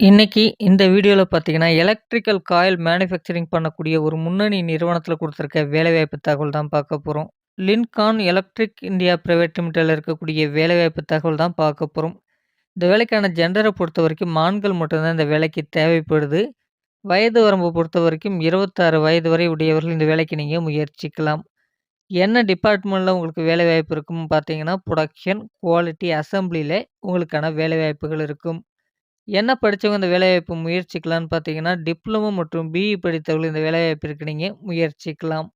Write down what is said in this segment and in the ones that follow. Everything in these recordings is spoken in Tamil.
இன்றைக்கி இந்த வீடியோவில் பார்த்தீங்கன்னா, எலக்ட்ரிக்கல் காயில் மேனுஃபேக்சரிங் பண்ணக்கூடிய ஒரு முன்னணி நிறுவனத்தில் கொடுத்துருக்க வேலைவாய்ப்பு தகவல் தான் பார்க்க போகிறோம் லின்கான் எலக்ட்ரிக் இந்தியா பிரைவேட் லிமிடெட்ல இருக்கக்கூடிய வேலைவாய்ப்பு தகவல் தான் பார்க்க போகிறோம் இந்த வேலைக்கான ஜெண்டரை பொறுத்த வரைக்கும் ஆண்கள் மட்டும்தான் இந்த வேலைக்கு தேவைப்படுது. வயது வரம்பு பொறுத்தவரைக்கும் 26 வயது வரை உடையவர்கள் இந்த வேலைக்கு நீங்கள் முயற்சிக்கலாம். என்ன டிபார்ட்மெண்ட்டில் உங்களுக்கு வேலைவாய்ப்பு இருக்கும்னு பார்த்தீங்கன்னா, ப்ரொடக்ஷன் குவாலிட்டி, அசம்பிளியில் உங்களுக்கான வேலைவாய்ப்புகள் இருக்கும். என்ன படித்தவங்க இந்த வேலைவாய்ப்பு முயற்சிக்கலாம்னு பார்த்தீங்கன்னா, டிப்ளமோ மற்றும் பிஇ படித்தவர்கள் இந்த வேலைவாய்ப்பிற்கு நீங்கள் முயற்சிக்கலாம்.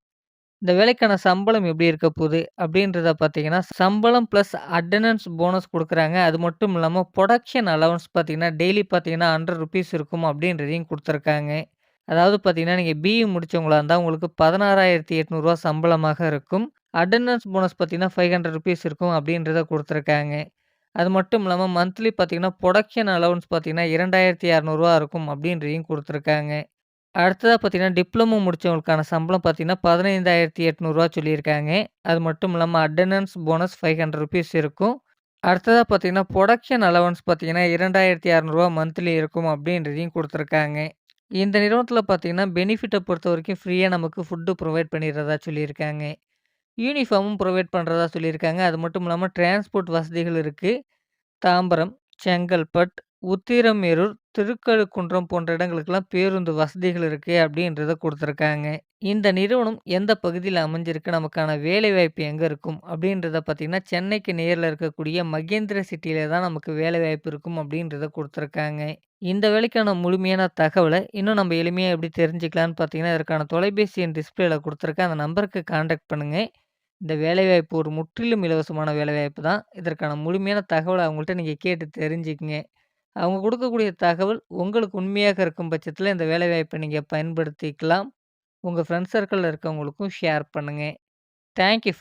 இந்த வேலைக்கான சம்பளம் எப்படி இருக்க போகுது அப்படின்றத பார்த்தீங்கன்னா, சம்பளம் ப்ளஸ் அட்டனன்ஸ் போனஸ் கொடுக்குறாங்க அது மட்டும் இல்லாமல் ப்ரொடக்ஷன் அலவன்ஸ் பார்த்தீங்கன்னா, டெய்லி பார்த்தீங்கன்னா ₹100 இருக்கும் அப்படின்றதையும் கொடுத்துருக்காங்க அதாவது பார்த்தீங்கன்னா, நீங்கள் பிஇ முடிச்சவங்களா இருந்தால் உங்களுக்கு பதினாறாயிரத்தி எட்நூறுவா சம்பளமாக இருக்கும். அட்டண்டன்ஸ் போனஸ் பார்த்தீங்கன்னா, ₹500 இருக்கும் அப்படின்றத கொடுத்துருக்காங்க அது மட்டும் இல்லாமல் மந்த்லி பார்த்தீங்கன்னா, ப்ரொடக்ஷன் அலவன்ஸ் பார்த்தீங்கன்னா, ₹2,600 இருக்கும் அப்படின்றதையும் கொடுத்துருக்காங்க அடுத்ததாக பார்த்தீங்கன்னா, டிப்ளமோ முடிச்சவங்களுக்கான சம்பளம் பார்த்தீங்கன்னா, ₹15,800 சொல்லியிருக்காங்க. அது மட்டும் இல்லாமல் அட்டண்டன்ஸ் போனஸ் ₹500 இருக்கும். அடுத்ததாக பார்த்தீங்கன்னா, ப்ரொடக்ஷன் அலவன்ஸ் பார்த்தீங்கன்னா, ₹2,600 மந்த்லி இருக்கும் அப்படின்றதையும் கொடுத்துருக்காங்க இந்த நிறுவனத்தில பார்த்தீங்கன்னா, பொறுத்த வரைக்கும் ஃப்ரீயாக நமக்கு ஃபுட்டு ப்ரொவைட் பண்ணிடுறதா சொல்லியிருக்காங்க. யூனிஃபார்மும் ப்ரொவைட் பண்ணுறதா சொல்லியிருக்காங்க. அது மட்டும் இல்லாமல் டிரான்ஸ்போர்ட் வசதிகள் இருக்குது தாம்பரம், செங்கல்பட், உத்திரமேரூர், திருக்கழுக்குன்றம் போன்ற இடங்களுக்கெல்லாம் பேருந்து வசதிகள் இருக்குது அப்படின்றத கொடுத்துருக்காங்க. இந்த நிறுவனம் எந்த பகுதியில் அமைஞ்சிருக்கு, நமக்கான வேலைவாய்ப்பு எங்கே இருக்கும் அப்படின்றத பார்த்தீங்கன்னா, சென்னைக்கு நேரில் இருக்கக்கூடிய மகேந்திர சிட்டியில தான் நமக்கு வேலைவாய்ப்பு இருக்கும் அப்படின்றத கொடுத்துருக்காங்க. இந்த வேலைக்கான முழுமையான தகவலை இன்னும் நம்ம எளிமையாக எப்படி தெரிஞ்சுக்கலான்னு பார்த்தீங்கன்னா, இதற்கான தொலைபேசி எண் டிஸ்பிளேல கொடுத்துருக்க அந்த நம்பருக்கு கான்டாக்ட் பண்ணுங்கள் இந்த வேலைவாய்ப்பு ஒரு முற்றிலும் இலவசமான வேலைவாய்ப்பு தான். இதற்கான முழுமையான தகவலை அவங்கள்ட்ட நீங்கள் கேட்டு தெரிஞ்சுக்கங்க. அவங்க கொடுக்கக்கூடிய தகவல் உங்களுக்கு உண்மையாக இருக்கும் பட்சத்தில் இந்த வேலைவாய்ப்பை நீங்கள் பயன்படுத்திக்கலாம். உங்கள் ஃப்ரெண்ட்ஸ் சர்க்கிளில் இருக்கவங்களுக்கும் ஷேர் பண்ணுங்கள் தேங்க் யூ